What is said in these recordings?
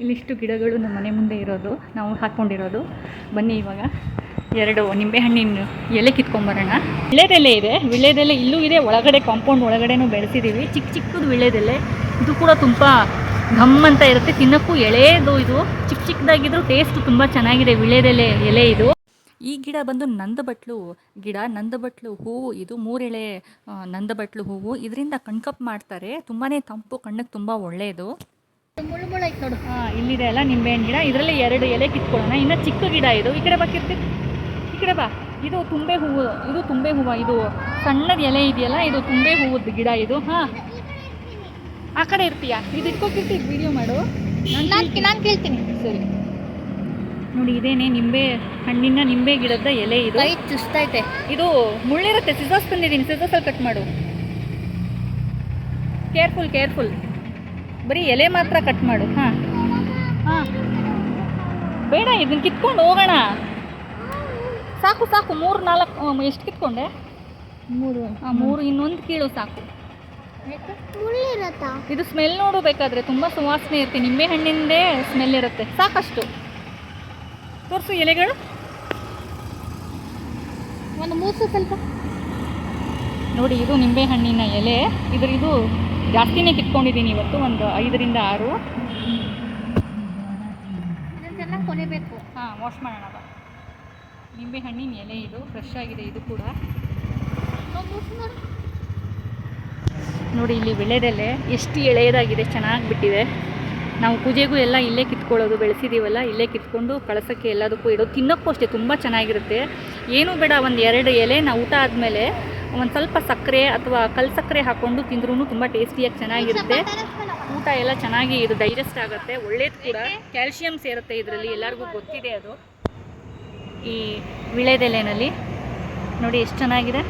ಇಲ್ಲಿಷ್ಟು ಗಿಡಗಳು ನಮ್ಮ ಮನೆ ಮುಂದೆ ಇರೋದು, ನಾವು ಹಾಕ್ಕೊಂಡಿರೋದು ಬನ್ನಿ ಇವಾಗ. ಎರಡು ನಿಂಬೆಹಣ್ಣಿನ ಎಲೆ ಕಿತ್ಕೊಂಬರೋಣ. ವಿಳೆದೆಲೆ ಇದೆ. ವಿಳೆದೆಲೆ ಇಲ್ಲೂ ಇದೆ. ಒಳಗಡೆ ಕಾಂಪೌಂಡ್ ಒಳಗಡೆನೂ ಬೆಳೆಸಿದ್ದೀವಿ ಚಿಕ್ಕ ಚಿಕ್ಕದು ವಿಳೆದೆಲೆ ಇದು ಕೂಡ ತುಂಬ ಘಮ್ ಅಂತ ಇರುತ್ತೆ. ತಿನ್ನೋಕ್ಕೂ ಎಳೆದು ಇದು. ಚಿಕ್ಕ ಚಿಕ್ಕದಾಗಿದ್ರು ಟೇಸ್ಟ್ ತುಂಬ ಚೆನ್ನಾಗಿದೆ ವಿಳೆದೆಲೆ ಎಲೆ ಇದು. ಈ ಗಿಡ ಬಂದು ನಂದಬಟ್ಲು ಗಿಡ, ನಂದಬಟ್ಲು ಹೂವು ಇದು. ಮೂರೆಳೆ ನಂದಬಟ್ಲು ಹೂವು. ಇದರಿಂದ ಕಣ್ಕಪ್ ಮಾಡ್ತಾರೆ. ತುಂಬಾ ತಂಪು, ಕಣ್ಣಿಗೆ ತುಂಬ ಒಳ್ಳೆಯದು. ನೋಡು. ಹಾಂ ಇಲ್ಲಿದೆ ಅಲ್ಲ ನಿಂಬೆಹಣ್ಣು ಗಿಡ. ಇದರಲ್ಲಿ ಎರಡು ಎಲೆ ಕಿತ್ಕೊಳ್ಳೋಣ. ಇನ್ನು ಚಿಕ್ಕ ಗಿಡ ಇದು. ಈ ಕಡೆ ಬಾಕಿರ್ತಿ ಈ ಕಡೆ ಬಾ. ಇದು ತುಂಬೆ ಹೂವು. ಇದು ತುಂಬೆ ಹೂವು. ಇದು ಸಣ್ಣದ ಎಲೆ ಇದೆಯಲ್ಲ ಇದು ತುಂಬೆ ಹೂವದ ಗಿಡ ಇದು. ಹಾಂ. ಆ ಕಡೆ ಇರ್ತೀಯಾ? ಇದು ಇಟ್ಕೊತಿರ್ತೀವಿ ವಿಡಿಯೋ ಮಾಡು. ನಾನು ನಾನು ಕೇಳ್ತೀನಿ. ಸರಿ. ನೋಡಿ ಇದೇನೆ ನಿಂಬೆ ಹಣ್ಣಿನ ನಿಂಬೆ ಗಿಡದ ಎಲೆ ಇದು. ಚುಸ್ತೈತೆ ಇದು ಮುಳ್ಳಿರುತ್ತೆ. ಸಿಸಸ್ ತಂದಿದ್ದೀನಿ. ಸಿಸರ್ಸಲ್ಲಿ ಕಟ್ ಮಾಡು. ಕೇರ್ಫುಲ್ ಕೇರ್ಫುಲ್ ಬರೀ ಎಲೆ ಮಾತ್ರ ಕಟ್ ಮಾಡು ಹಾಂ. ಹಾಂ. ಬೇಡ ಇದನ್ನ ಕಿತ್ಕೊಂಡು ಹೋಗೋಣ. ಸಾಕು ಸಾಕು ಮೂರು ನಾಲ್ಕು ಎಷ್ಟು ಕಿತ್ಕೊಂಡೆ? ಮೂರು ಹಾಂ ಮೂರು ಇನ್ನೊಂದು ಕೀಳು ಸಾಕು. ಇದು ಸ್ಮೆಲ್ ನೋಡು ಬೇಕಾದ್ರೆ ತುಂಬ ಸುವಾಸನೆ ಇರುತ್ತೆ ನಿಂಬೆ ಹಣ್ಣಿಂದೇ ಸ್ಮೆಲ್ ಇರುತ್ತೆ ಸಾಕಷ್ಟು. ತೋರಿಸು ಎಲೆಗಳು. ಒಂದು ಮೂಸು ಸ್ವಲ್ಪ. ನೋಡಿ ಇದು ನಿಂಬೆ ಹಣ್ಣಿನ ಎಲೆ ಇದ್ರ ಇದು ಜಾಸ್ತಿನೇ ಕಿತ್ಕೊಂಡಿದ್ದೀನಿ ಇವತ್ತು ಒಂದು ಐದರಿಂದ ಆರು. ಇದನ್ನೆಲ್ಲ ಕೊನೆಬೇಕು. ಹಾಂ ವಾಶ್ ಮಾಡೋಣ ಬಾ. ನಿಂಬೆ ಹಣ್ಣಿನ ಎಲೆ ಇದು ಫ್ರೆಶ್ ಆಗಿದೆ ಇದು ಕೂಡ. ನೋಡಿ ಇಲ್ಲಿ ವಿಳೆದೆಲೆ ಎಷ್ಟು ಎಳೆಯದಾಗಿದೆ ಚೆನ್ನಾಗಿ ಬಿಟ್ಟಿದೆ. ನಾವು ಪೂಜೆಗೂ ಎಲ್ಲ ಇಲ್ಲೇ ಕಿತ್ಕೊಳ್ಳೋದು ಬೆಳೆಸಿದ್ದೀವಲ್ಲ ಇಲ್ಲೇ ಕಿತ್ಕೊಂಡು ಕಳಸಕ್ಕೆ ಎಲ್ಲದಕ್ಕೂ ಇಡೋದು. ತಿನ್ನೋಕ್ಕೂ ಅಷ್ಟೇ ತುಂಬ ಚೆನ್ನಾಗಿರುತ್ತೆ. ಏನೂ ಬೇಡ ಒಂದು ಎರಡು ಎಲೆ ನಾವು ಊಟ ಆದಮೇಲೆ ಒಂದು ಸ್ವಲ್ಪ ಸಕ್ಕರೆ ಅಥವಾ ಕಲ್ ಸಕ್ಕರೆ ಹಾಕ್ಕೊಂಡು ತಿಂದ್ರೂ ತುಂಬ ಟೇಸ್ಟಿಯಾಗಿ ಚೆನ್ನಾಗಿರುತ್ತೆ. ಊಟ ಎಲ್ಲ ಚೆನ್ನಾಗಿ ಇದು ಡೈಜೆಸ್ಟ್ ಆಗುತ್ತೆ. ಒಳ್ಳೇದು ಕೂಡ. ಕ್ಯಾಲ್ಶಿಯಂ ಸೇರುತ್ತೆ ಇದರಲ್ಲಿ ಎಲ್ಲರಿಗೂ ಗೊತ್ತಿದೆ ಅದು. ಈ ವಿಳೆದೆಲೆನಲ್ಲಿ. ನೋಡಿ ಎಷ್ಟು ಚೆನ್ನಾಗಿದೆ.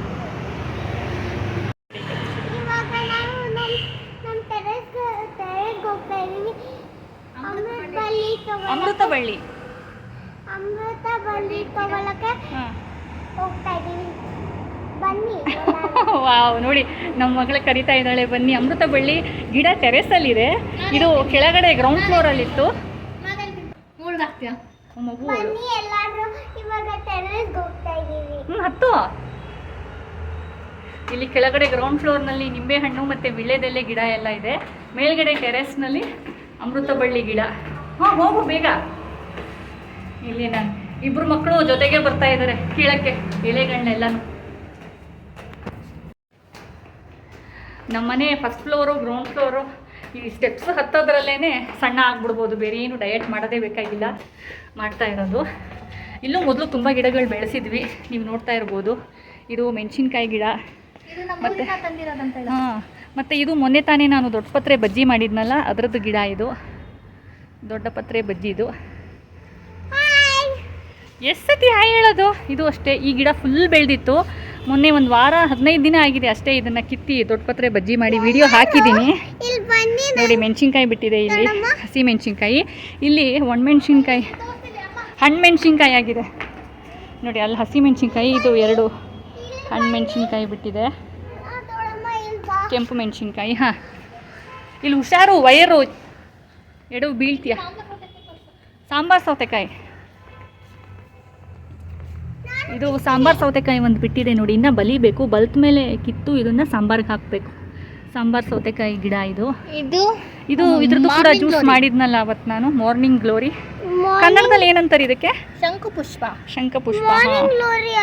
ಅಮೃತ ಬಳ್ಳಿ ಅಮೃತ ಬಳ್ಳಿ ಹೋಗ್ತಾ ಬನ್ನಿ ವಾವ್ ನೋಡಿ ನಮ್ಮ ಮಗಳು ಕರಿತಾ ಇದ್ದಾಳೆ ಬನ್ನಿ. ಅಮೃತ ಬಳ್ಳಿ ಗಿಡ ಟೆರೆಸಲ್ಲಿದೆ. ಇದು ಕೆಳಗಡೆ ಗ್ರೌಂಡ್ ಫ್ಲೋರಲ್ಲಿತ್ತು ಅಲ್ಲಿ ಮಗು. ಬನ್ನಿ ಎಲ್ಲಾದ್ರೂ ಇವಾಗ ಟೆರೆಸ್ಗೆ ಹೋಗ್ತಾ ಇದೀವಿ. ಹ್ಞೂ ಹತ್ತು. ಇಲ್ಲಿ ಕೆಳಗಡೆ ಗ್ರೌಂಡ್ ಫ್ಲೋರ್ನಲ್ಲಿ ನಿಂಬೆಹಣ್ಣು ಮತ್ತು ವಿಳ್ಯದೆಲೆ ಗಿಡ ಎಲ್ಲ ಇದೆ. ಮೇಲ್ಗಡೆ ಟೆರೆಸ್ನಲ್ಲಿ ಅಮೃತ ಬಳ್ಳಿ ಗಿಡ. ಹಾಂ ಹೋಗು ಬೇಗ. ಇಲ್ಲಿ ನಾನು ಇಬ್ಬರು ಮಕ್ಕಳು ಜೊತೆಗೆ ಬರ್ತಾ ಇದ್ದಾರೆ ಕೀಳಕ್ಕೆ ಎಲೆಗಳನ್ನೆಲ್ಲನೂ ನಮ್ಮನೆ ಫಸ್ಟ್ ಫ್ಲೋರು ಗ್ರೌಂಡ್ ಫ್ಲೋರು ಈ ಸ್ಟೆಪ್ಸ್ ಹತ್ತೋದ್ರಲ್ಲೇ ಸಣ್ಣ ಆಗ್ಬಿಡ್ಬೋದು. ಬೇರೆ ಏನು ಡಯಟ್ ಮಾಡೋದೇ ಬೇಕಾಗಿಲ್ಲ ಮಾಡ್ತಾ ಇರೋದು. ಇಲ್ಲೂ ಮೊದಲು ತುಂಬ ಗಿಡಗಳು ಬೆಳೆಸಿದ್ವಿ. ನೀವು ನೋಡ್ತಾ ಇರ್ಬೋದು. ಇದು ಮೆಣಸಿನ್ಕಾಯಿ ಗಿಡ. ಮತ್ತು ಹಾಂ ಮತ್ತು ಇದು ಮೊನ್ನೆ ತಾನೇ ನಾನು ದೊಡ್ಡ ಪತ್ರೆ ಬಜ್ಜಿ ಮಾಡಿದ್ನಲ್ಲ ಅದರದ್ದು ಗಿಡ ಇದು. ದೊಡ್ಡ ಪತ್ರೆ ಬಜ್ಜಿ ಇದು. ಎಷ್ಟು ಸತಿ ಹಾಯ್ ಹೇಳೋದು? ಇದು ಅಷ್ಟೇ. ಈ ಗಿಡ ಫುಲ್ ಬೆಳೆದಿತ್ತು. ಮೊನ್ನೆ ಒಂದು ವಾರ ಹದಿನೈದು ದಿನ ಆಗಿದೆ ಅಷ್ಟೇ ಇದನ್ನು ಕಿತ್ತಿ ದೊಡ್ಡ ಪತ್ರೆ ಬಜ್ಜಿ ಮಾಡಿ ವಿಡಿಯೋ ಹಾಕಿದ್ದೀನಿ. ನೋಡಿ ಮೆಣಸಿನ್ಕಾಯಿ ಬಿಟ್ಟಿದೆ ಇಲ್ಲಿ ಹಸಿ ಮೆಣಸಿನ್ಕಾಯಿ. ಇಲ್ಲಿ ಒಣಮೆಣ್ಸಿನ್ಕಾಯಿ ಹಣ್ಣು ಮೆಣಸಿನ್ಕಾಯಿ ಆಗಿದೆ. ನೋಡಿ ಅಲ್ಲಿ ಹಸಿ ಮೆಣಸಿನ್ಕಾಯಿ ಇದು ಎರಡು ಹಣ್ಣು ಮೆಣಸಿನ್ಕಾಯಿ ಬಿಟ್ಟಿದೆ. ಕೆಂಪು ಮೆಣಸಿನ್ಕಾಯಿ ಹಾಂ. ಇಲ್ಲಿ ಹುಷಾರು ವಯರು ಎಡವು ಬೀಳ್ತೀಯ? ಸಾಂಬಾರು ಸೌತೆಕಾಯಿ. ಇದು ಸಾಂಬಾರು ಸೌತೆಕಾಯಿ ಒಂದು ಬಿಟ್ಟಿದೆ ನೋಡಿ ಇನ್ನೂ ಬಲಿಬೇಕು. ಬಲ್ತ ಮೇಲೆ ಕಿತ್ತು ಇದನ್ನು ಸಾಂಬಾರ್ಗೆ ಹಾಕಬೇಕು. ಸಾಂಬಾರು ಸೌತೆಕಾಯಿ ಗಿಡ ಇದು. ಇದು ಇದು ಇದ್ರದ್ದು ಕೂಡ ಜ್ಯೂಸ್ ಮಾಡಿದ್ನಲ್ಲ ಅವತ್ತು ನಾನು ಮಾರ್ನಿಂಗ್ ಗ್ಲೋರಿ ಕನ್ನಡದಲ್ಲಿ ಏನಂತಾರೆ ಇದಕ್ಕೆ? ಶಂಕುಪುಷ್ಪ.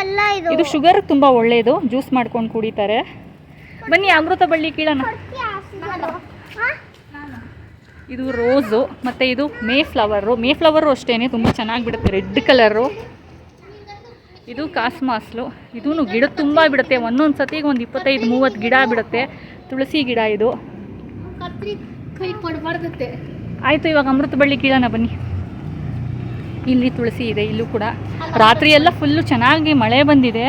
ಅಲ್ಲ ಇದು. ಶುಗರ್ ತುಂಬ ಒಳ್ಳೆಯದು ಜ್ಯೂಸ್ ಮಾಡ್ಕೊಂಡು ಕುಡಿತಾರೆ. ಬನ್ನಿ ಅಮೃತ ಬಳ್ಳಿ ಕೀಳೋಣ? ಇದು ರೋಸು ಮತ್ತು ಇದು ಮೇ ಫ್ಲವರು ಮೇ ಫ್ಲವರು ಅಷ್ಟೇ ತುಂಬ ಚೆನ್ನಾಗಿ ಬಿಡುತ್ತೆ. ರೆಡ್ ಕಲರು ಇದು ಕಾಸ್ಮಾಸ್ಲು. ಇದೂ ಗಿಡ ತುಂಬ ಬಿಡುತ್ತೆ. ಒಂದೊಂದು ಸತಿಗೆ ಒಂದು ಇಪ್ಪತ್ತೈದು, ಮೂವತ್ತು ಗಿಡ ಬಿಡುತ್ತೆ. ತುಳಸಿ ಗಿಡ ಇದು. ಆಯಿತು, ಇವಾಗ ಅಮೃತ ಬಳ್ಳಿ ಕೀಳೋಣ ಬನ್ನಿ. ಇಲ್ಲಿ ತುಳಸಿ ಇದೆ, ಇಲ್ಲೂ ಕೂಡ. ರಾತ್ರಿ ಎಲ್ಲ ಫುಲ್ಲು ಚೆನ್ನಾಗಿ ಮಳೆ ಬಂದಿದೆ.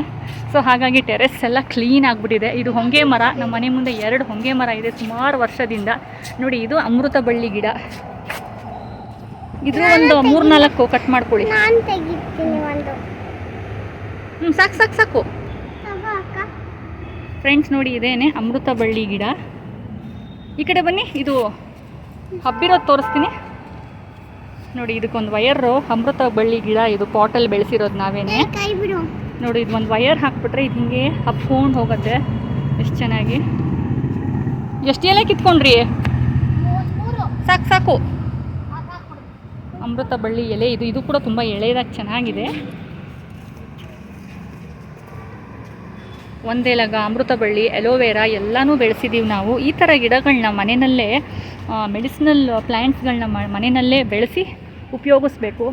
ಸೊ ಹಾಗಾಗಿ ಟೆರೆಸ್ ಎಲ್ಲ ಕ್ಲೀನ್ ಆಗಿಬಿಟ್ಟಿದೆ. ಇದು ಹೊಂಗೆ ಮರ. ನಮ್ಮ ಮನೆ ಮುಂದೆ ಎರಡು ಹೊಂಗೆ ಮರ ಇದೆ ಸುಮಾರು ವರ್ಷದಿಂದ. ನೋಡಿ, ಇದು ಅಮೃತ ಬಳ್ಳಿ ಗಿಡ. ಇದು ಒಂದು ಮೂರ್ನಾಲ್ಕು ಕಟ್ ಮಾಡ್ಕೊಳ್ಳಿ. ಹ್ಞೂ ಸಾಕು ಸಾಕು ಸಾಕು. ಫ್ರೆಂಡ್ಸ್ ನೋಡಿ ಇದೇನೆ, ಅಮೃತ ಬಳ್ಳಿ ಗಿಡ. ಈ ಕಡೆ ಬನ್ನಿ, ಇದು ಹಬ್ಬಿರೋದು ತೋರಿಸ್ತೀನಿ. ನೋಡಿ, ಇದಕ್ಕೊಂದು ವಯರು ಅಮೃತ ಬಳ್ಳಿ ಗಿಡ, ಇದು ಪಾಟಲ್ಲಿ ಬೆಳೆಸಿರೋದು ನಾವೇನೆ. ನೋಡಿ ಇದು ಒಂದು ವಯರ್ ಹಾಕ್ಬಿಟ್ರೆ ಇದು ಹಿಂಗೆ ಹಬ್ಕೊಂಡು ಹೋಗುತ್ತೆ, ಎಷ್ಟು ಚೆನ್ನಾಗಿ. ಎಷ್ಟು ಎಲೆ ಕಿತ್ಕೊಂಡ್ರಿ? ಸಾಕು ಸಾಕು. ಅಮೃತ ಬಳ್ಳಿ ಎಲೆ, ಇದು ಇದು ಕೂಡ ತುಂಬ ಎಳೆಯದಾಗಿ ಚೆನ್ನಾಗಿದೆ. ಒಂದೆಲಗ ಅಮೃತ ಬಳ್ಳಿ ಎಲೋವೆರಾ ಎಲ್ಲನೂ ಬೆಳೆಸಿದ್ದೀವಿ ನಾವು. ಈ ಥರ ಗಿಡಗಳನ್ನ ಮನೆಯಲ್ಲೇ ಮೆಡಿಸಿನಲ್ ಪ್ಲ್ಯಾಂಟ್ಸ್ಗಳನ್ನ ಮನೆಯಲ್ಲೇ ಬೆಳೆಸಿ ಉಪಯೋಗಿಸ್ಬೇಕು.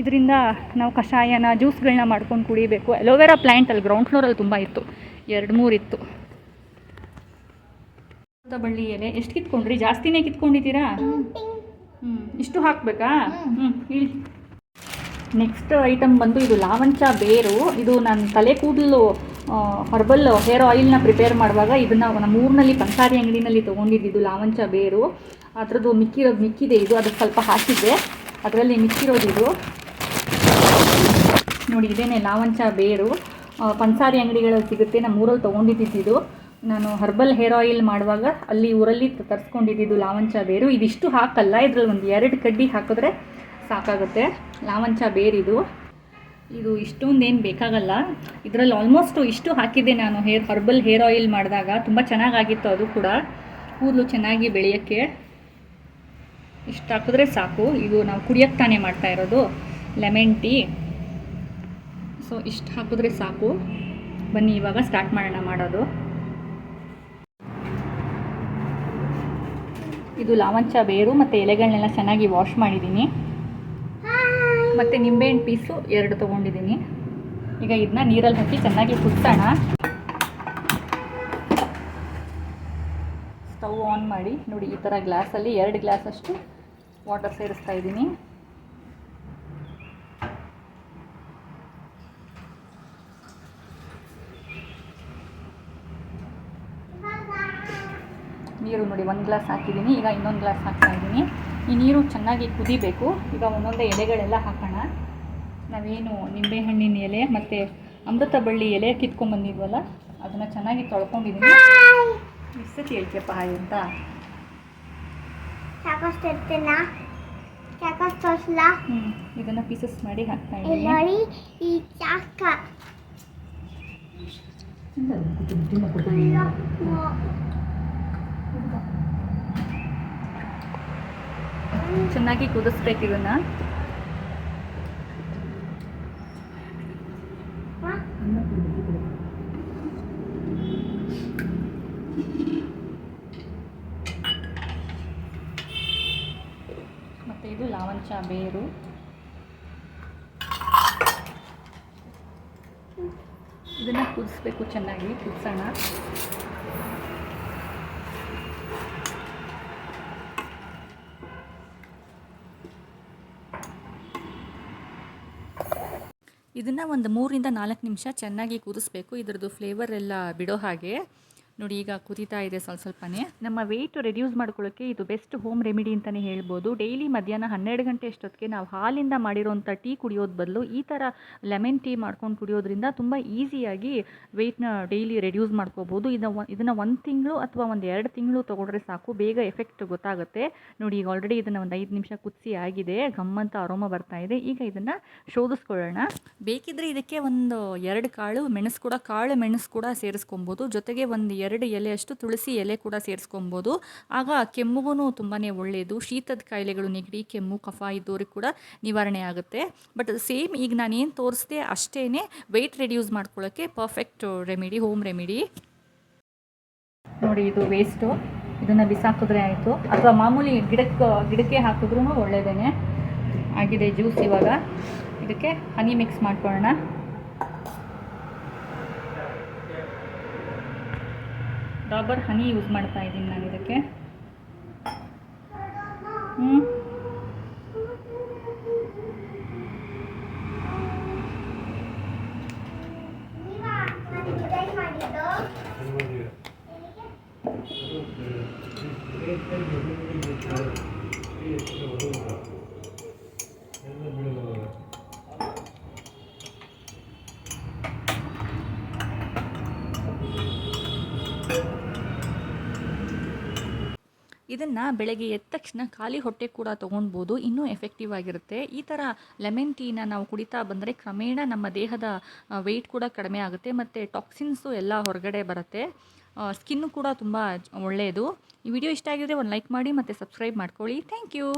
ಇದರಿಂದ ನಾವು ಕಷಾಯನ ಜ್ಯೂಸ್ಗಳನ್ನ ಮಾಡ್ಕೊಂಡು ಕುಡಿಬೇಕು. ಎಲೋವೆರಾ ಪ್ಲ್ಯಾಂಟ್ ಅಲ್ಲಿ ಗ್ರೌಂಡ್ ಫ್ಲೋರಲ್ಲಿ ತುಂಬ ಇತ್ತು. ಎರಡು ಮೂರು ಇತ್ತು. ಅಮೃತ ಬಳ್ಳಿ ಎಲೆ ಎಷ್ಟು ಕಿತ್ಕೊಂಡ್ರಿ? ಜಾಸ್ತಿನೇ ಕಿತ್ಕೊಂಡಿದ್ದೀರಾ? ಹ್ಞೂ ಇಷ್ಟು ಹಾಕಬೇಕಾ? ಹ್ಞೂ ಹೇಳಿ. ನೆಕ್ಸ್ಟ್ ಐಟಮ್ ಬಂದು ಇದು ಲಾವಂಚ ಬೇರು. ಇದು ನಾನು ತಲೆ ಕೂದಲು ಹರ್ಬಲ್ ಹೇರ್ ಆಯಿಲ್ನ ಪ್ರಿಪೇರ್ ಮಾಡುವಾಗ ಇದನ್ನು ನಮ್ಮ ಊರಿನಲ್ಲಿ ಪಂಸಾರಿ ಅಂಗಡಿನಲ್ಲಿ ತೊಗೊಂಡಿದ್ದು ಲಾವಂಚ ಬೇರು. ಅದರದ್ದು ಮಿಕ್ಕಿರೋದು ಮಿಕ್ಕಿದೆ ಇದು, ಅದಕ್ಕೆ ಸ್ವಲ್ಪ ಹಾಕಿದ್ದೆ. ಅದರಲ್ಲಿ ಮಿಕ್ಕಿರೋದು ಇದು. ನೋಡಿ, ಇದೇನೆ ಲಾವಂಚ ಬೇರು. ಪಂಚಾರಿ ಅಂಗಡಿಗಳಲ್ಲಿ ಸಿಗುತ್ತೆ, ನಮ್ಮ ಊರಲ್ಲಿ ತೊಗೊಂಡಿದ್ದಿದ್ದು ನಾನು ಹರ್ಬಲ್ ಹೇರ್ ಆಯಿಲ್ ಮಾಡುವಾಗ ಅಲ್ಲಿ ಊರಲ್ಲಿ ತರಿಸ್ಕೊಂಡಿದ್ದು ಲಾವಂಚ ಬೇರು. ಇದಿಷ್ಟು ಹಾಕಲ್ಲ, ಇದರಲ್ಲಿ ಒಂದು ಎರಡು ಕಡ್ಡಿ ಹಾಕಿದ್ರೆ ಸಾಕಾಗುತ್ತೆ. ಲಾವಂಚ ಬೇರಿದು ಇದು. ಇಷ್ಟೊಂದೇನು ಬೇಕಾಗಲ್ಲ. ಇದರಲ್ಲಿ ಆಲ್ಮೋಸ್ಟು ಇಷ್ಟು ಹಾಕಿದ್ದೆ ನಾನು ಹೇರ್ ಹರ್ಬಲ್ ಹೇರ್ ಆಯಿಲ್ ಮಾಡಿದಾಗ. ತುಂಬ ಚೆನ್ನಾಗಾಗಿತ್ತು ಅದು ಕೂಡ. ಕೂದಲು ಚೆನ್ನಾಗಿ ಬೆಳೆಯೋಕ್ಕೆ. ಇಷ್ಟು ಹಾಕಿದ್ರೆ ಸಾಕು. ಇದು ನಾವು ಕುಡಿಯೋಕ್ಕೆ ತಾನೇ ಮಾಡ್ತಾ ಇರೋದು. ಲೆಮನ್ ಟೀ ಸೊ ಇಷ್ಟು ಹಾಕಿದ್ರೆ ಸಾಕು. ಬನ್ನಿ, ಇವಾಗ ಸ್ಟಾರ್ಟ್ ಮಾಡೋಣ ಮಾಡೋದು. ಇದು ಲಾವಂಚ ಬೇರು ಮತ್ತು ಎಲೆಗಳನ್ನೆಲ್ಲ ಚೆನ್ನಾಗಿ ವಾಶ್ ಮಾಡಿದ್ದೀನಿ. ಮತ್ತು ನಿಂಬೆಹಣ್ಣು ಪೀಸು ಎರಡು ತೊಗೊಂಡಿದ್ದೀನಿ. ಈಗ ಇದನ್ನ ನೀರಲ್ಲಿ ಹಾಕಿ ಚೆನ್ನಾಗಿ ಕುದಿಸೋಣ. ಸ್ಟವ್ ಆನ್ ಮಾಡಿ. ನೋಡಿ, ಈ ಥರ ಗ್ಲಾಸಲ್ಲಿ ಎರಡು ಗ್ಲಾಸಷ್ಟು ವಾಟರ್ ಸೇರಿಸ್ತಾ ಇದ್ದೀನಿ. ನೀರು ನೋಡಿ, ಒಂದು ಗ್ಲಾಸ್ ಹಾಕಿದ್ದೀನಿ. ಈಗ ಇನ್ನೊಂದು ಗ್ಲಾಸ್ ಹಾಕ್ತಾ ಇದ್ದೀನಿ. ಈ ನೀರು ಚೆನ್ನಾಗಿ ಕುದಿಬೇಕು. ಈಗ ಒಂದೊಂದೇ ಎಲೆಗಳೆಲ್ಲ ಹಾಕೋಣ. ನಾವೇನು ನಿಂಬೆಹಣ್ಣಿನ ಎಲೆ ಮತ್ತು ಅಮೃತ ಬಳ್ಳಿ ಎಲೆ ಕಿತ್ಕೊಂಡ್ಬಂದಿದ್ವಲ್ಲ ಅದನ್ನು ಚೆನ್ನಾಗಿ ತೊಳ್ಕೊಂಡಿದ್ದೀನಿ ಎಷ್ಟು ಹೇಳ್ತೀಯಪ್ಪ ಹಾಯ್ ಅಂತ? ಸಾಕಷ್ಟು ಇರ್ತೀನ ಸಾಕಷ್ಟು ತೋರಿಸಲ ಹ್ಞೂ ಇದನ್ನು ಪೀಸಸ್ ಮಾಡಿ ಹಾಕ್ತಾ ಇಲ್ಲಿ ಇದ್ದೀನಿ. ಈ ಚಾಕ. ಚೆನ್ನಾಗಿ ಕುದಿಸ್ಬೇಕು ಇದನ್ನ. ಮತ್ತೆ ಇದು ಲಾವಂಚ ಬೇರು. ಇದನ್ನ ಕುದಿಸ್ಬೇಕು ಚೆನ್ನಾಗಿ ಕುದಿಸೋಣ. ಇದನ್ನು ಒಂದು ಮೂರಿಂದ ನಾಲ್ಕು ನಿಮಿಷ ಚೆನ್ನಾಗಿ ಕುದಿಸ್ಬೇಕು. ಇದ್ರದ್ದು ಫ್ಲೇವರ್ ಎಲ್ಲ ಬಿಡೋ ಹಾಗೆ. ನೋಡಿ, ಈಗ ಕುದೀತಾ ಇದೆ ಸ್ವಲ್ಪ ಸ್ವಲ್ಪನೇ. ನಮ್ಮ ವೆಯ್ಟ್ ರೆಡ್ಯೂಸ್ ಮಾಡ್ಕೊಳ್ಳೋಕ್ಕೆ ಇದು ಬೆಸ್ಟ್ ಹೋಮ್ ರೆಮಿಡಿ ಅಂತಲೇ ಹೇಳ್ಬೋದು. ಡೈಲಿ ಮಧ್ಯಾಹ್ನ ಹನ್ನೆರಡು ಗಂಟೆ ಅಷ್ಟೊತ್ತಿಗೆ ನಾವು ಹಾಲಿಂದ ಮಾಡಿರೋಂಥ ಟೀ ಕುಡಿಯೋದು ಬದಲು ಈ ಥರ ಲೆಮನ್ ಟೀ ಮಾಡ್ಕೊಂಡು ಕುಡಿಯೋದ್ರಿಂದ ತುಂಬ ಈಸಿಯಾಗಿ ವೆಯ್ಟ್ನ ಡೈಲಿ ರೆಡ್ಯೂಸ್ ಮಾಡ್ಕೋಬೋದು. ಇದನ್ನು ಇದನ್ನು ಒಂದು ತಿಂಗಳು ಅಥವಾ ಒಂದು ಎರಡು ತಿಂಗಳು ತೊಗೊಂಡ್ರೆ ಸಾಕು. ಬೇಗ ಎಫೆಕ್ಟ್ ಗೊತ್ತಾಗುತ್ತೆ. ನೋಡಿ, ಈಗ ಆಲ್ರೆಡಿ ಇದನ್ನು ಒಂದು ಐದು ನಿಮಿಷ ಕುದಿಸಿ ಆಗಿದೆ. ಗಮ್ಮಂತ ಅರೋಮ ಬರ್ತಾ ಇದೆ. ಈಗ ಇದನ್ನು ಶೋಧಿಸ್ಕೊಳ್ಳೋಣ. ಬೇಕಿದ್ರೆ ಇದಕ್ಕೆ ಒಂದು ಎರಡು ಕಾಳು ಮೆಣಸು ಕೂಡ, ಕಾಳು ಮೆಣಸು ಕೂಡ ಸೇರಿಸ್ಕೊಬೋದು. ಜೊತೆಗೆ ಒಂದು ಎರಡು ಎಲೆಯಷ್ಟು ತುಳಸಿ ಎಲೆ ಕೂಡ ಸೇರಿಸ್ಕೊಬೋದು. ಆಗ ಕೆಮ್ಮುಗೂ ತುಂಬಾ ಒಳ್ಳೆಯದು ಶೀತದ ಕಾಯಿಲೆಗಳು ನೆಗಡಿ, ಕೆಮ್ಮು, ಕಫ ಇದ್ದವ್ರಿಗೆ ಕೂಡ ನಿವಾರಣೆ ಆಗುತ್ತೆ. ಬಟ್ ಸೇಮ್ ಈಗ ನಾನೇನು ತೋರಿಸ್ದೆ ಅಷ್ಟೇ ವೆಯ್ಟ್ ರೆಡ್ಯೂಸ್ ಮಾಡ್ಕೊಳ್ಳೋಕ್ಕೆ ಪರ್ಫೆಕ್ಟ್ ರೆಮಿಡಿ ಹೋಮ್ ರೆಮಿಡಿ ನೋಡಿ ಇದು ವೇಸ್ಟು ಇದನ್ನು ಬಿಸಾಕಿದ್ರೆ ಆಯಿತು. ಅಥವಾ ಮಾಮೂಲಿ ಗಿಡಕ್ಕೆ ಗಿಡಕ್ಕೆ ಹಾಕಿದ್ರೂ ಒಳ್ಳೆಯದೇ ಆಗಿದೆ ಜ್ಯೂಸ್ ಇವಾಗ. ಇದಕ್ಕೆ ಹನಿ ಮಿಕ್ಸ್ ಮಾಡ್ಕೊಳ್ಳೋಣ. ರಾಬರ್ ಹನಿ ಯೂಸ್ ಮಾಡ್ತಾ ಇದ್ದೀನಿ ನಾನು ಇದಕ್ಕೆ ಹ್ಞೂ Thank you. ಇದನ್ನು ಬೆಳಗ್ಗೆ ಎದ್ದ ತಕ್ಷಣ ಖಾಲಿ ಹೊಟ್ಟೆ ಕೂಡ ತೊಗೊಳ್ಬೋದು ಇನ್ನೂ ಎಫೆಕ್ಟಿವ್ ಆಗಿರುತ್ತೆ. ಈ ಥರ ಲೆಮನ್ ಟೀನ ನಾವು ಕುಡಿತಾ ಬಂದರೆ ಕ್ರಮೇಣ ನಮ್ಮ ದೇಹದ ವೆಯ್ಟ್ ಕೂಡ ಕಡಿಮೆ ಆಗುತ್ತೆ ಮತ್ತು ಟಾಕ್ಸಿನ್ಸು ಎಲ್ಲ ಹೊರಗಡೆ ಬರುತ್ತೆ. ಸ್ಕಿನ್ನು ಕೂಡ ತುಂಬ ಒಳ್ಳೆಯದು. ಈ ವಿಡಿಯೋ ಇಷ್ಟ ಆಗಿದೆ ಒಂದು ಲೈಕ್ ಮಾಡಿ ಮತ್ತು ಸಬ್ಸ್ಕ್ರೈಬ್ ಮಾಡ್ಕೊಳ್ಳಿ. Thank you